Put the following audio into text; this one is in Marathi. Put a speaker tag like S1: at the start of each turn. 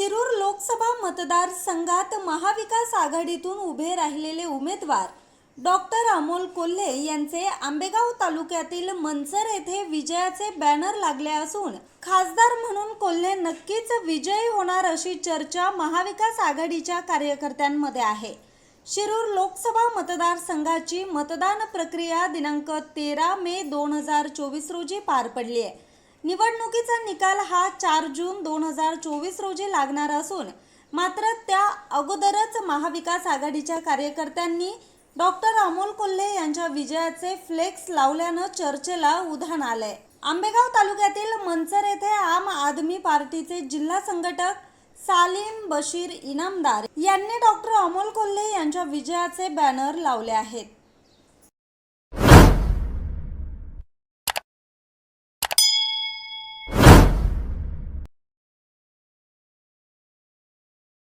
S1: शिरूर लोकसभा मतदारसंघात महाविकास आघाडीतून उभे राहिलेले उमेदवार डॉक्टर अमोल कोल्हे यांचे आंबेगाव तालुक्यातील मनसर येथे विजयाचे बॅनर लागले असून खासदार म्हणून कोल्हे नक्कीच विजयी होणार अशी चर्चा महाविकास आघाडीच्या कार्यकर्त्यांमध्ये आहे. शिरूर लोकसभा मतदारसंघाची मतदान प्रक्रिया दिनांक तेरा मे दोन हजार चोवीस रोजी पार पडली आहे. निवडणुकीचा निकाल हा चार जून दोन हजार चोवीस रोजी लागणार असून मात्र त्या अगोदरच महाविकास आघाडीच्या कार्यकर्त्यांनी डॉक्टर अमोल कोल्हे यांच्या विजयाचे फ्लेक्स लावल्यानं चर्चेला उधाण आलंय. आंबेगाव तालुक्यातील मनसर येथे आम आदमी पार्टीचे जिल्हा संघटक सालीम बशीर इनामदार यांनी डॉक्टर अमोल कोल्हे यांच्या विजयाचे बॅनर लावले आहेत.